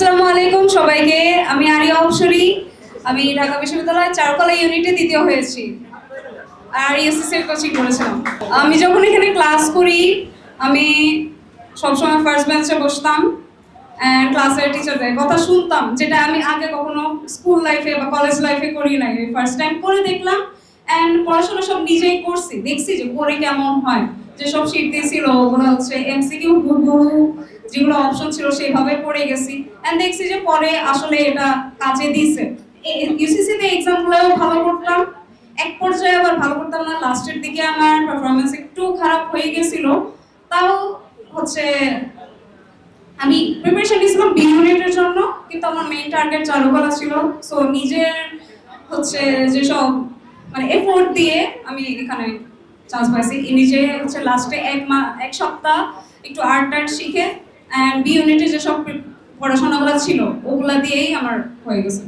আসসালামু আলাইকুম সবাইকে। আমি আরিয়া অপসরি আমি ঢাকা বিশ্ববিদ্যালয়ের চারুকলা ইউনিটে দ্বিতীয় হয়েছি। আর ইউসিসি এর কোচিং করেছিলাম। আমি যখন এখানে ক্লাস করি, আমি সবসময় ফার্স্ট বেঞ্চে বসতাম ক্লাসের টিচারদের কথা শুনতাম, যেটা আমি আগে কখনো স্কুল লাইফে বা কলেজ লাইফে করি নাই। ফার্স্ট টাইম করে দেখলাম অ্যান্ড পড়াশোনা সব নিজেই করছি। দেখছি যে করে কেমন হয়। যেসব শিট দিয়েছিল, ওগুলো হচ্ছে এমসিকিউ হুবহু। যেগুলো অপশন ছিল সেইভাবে পড়ে গেছি। অ্যান্ড দেখছি যে পরে আসলে এটা কাজে দিছে ইউসিসি তে এক্সামগুলোও ভালো করতাম। এক পর্যায়ে আবার ভালো করতাম না। লাস্টের দিকে আমার পারফরমেন্স একটু খারাপ হয়ে গেছিল। তাও হচ্ছে আমি প্রিপারেশন নিয়েছিলাম বি ইউনিটের জন্য, কিন্তু আমার মেইন টার্গেট চারুকলা ছিল। সো নিজের হচ্ছে যেসব মানে এফোর্ট দিয়ে আমি এখানে চান্স পাইছি। নিজে হচ্ছে লাস্টে এক মা, এক সপ্তাহ একটু আর্ট টার্ট শিখে অ্যান্ড বি ইউনিটে যেসব পড়াশোনাগুলো ছিল ওগুলা দিয়েই আমার হয়ে গেছে।